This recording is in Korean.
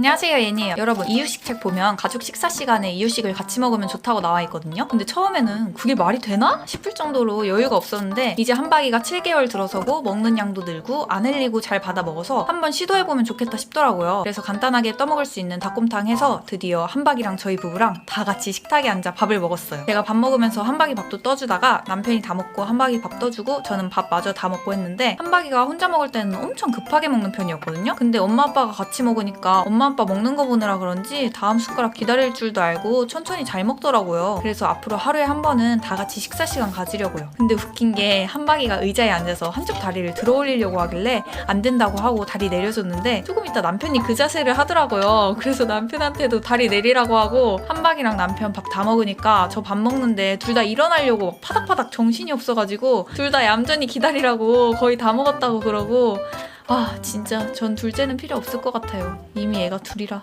안녕하세요 예니에요. 여러분 이유식 책 보면 가족 식사 시간에 이유식을 같이 먹으면 좋다고 나와 있거든요. 근데 처음에는 그게 말이 되나? 싶을 정도로 여유가 없었는데 이제 한박이가 7개월 들어서고 먹는 양도 늘고 안 흘리고 잘 받아 먹어서 한번 시도해보면 좋겠다 싶더라고요. 그래서 간단하게 떠먹을 수 있는 닭곰탕 해서 드디어 한박이랑 저희 부부랑 다 같이 식탁에 앉아 밥을 먹었어요. 제가 밥 먹으면서 한박이 밥도 떠주다가 남편이 다 먹고 한박이 밥 떠주고 저는 밥 마저 다 먹고 했는데 한박이가 혼자 먹을 때는 엄청 급하게 먹는 편이었거든요. 근데 엄마 아빠가 같이 먹으니까 엄마 아빠 먹는 거 보느라 그런지 다음 숟가락 기다릴 줄도 알고 천천히 잘 먹더라고요. 그래서 앞으로 하루에 한 번은 다 같이 식사 시간 가지려고요. 근데 웃긴 게 한박이가 의자에 앉아서 한쪽 다리를 들어 올리려고 하길래 안 된다고 하고 다리 내려줬는데 조금 있다 남편이 그 자세를 하더라고요. 그래서 남편한테도 다리 내리라고 하고 한박이랑 남편 밥 다 먹으니까 저 밥 먹는데 둘 다 일어나려고 막 파닥파닥 정신이 없어가지고 둘 다 얌전히 기다리라고 거의 다 먹었다고 그러고 아 진짜 전 둘째는 필요 없을 것 같아요. 이미 애가 둘이라.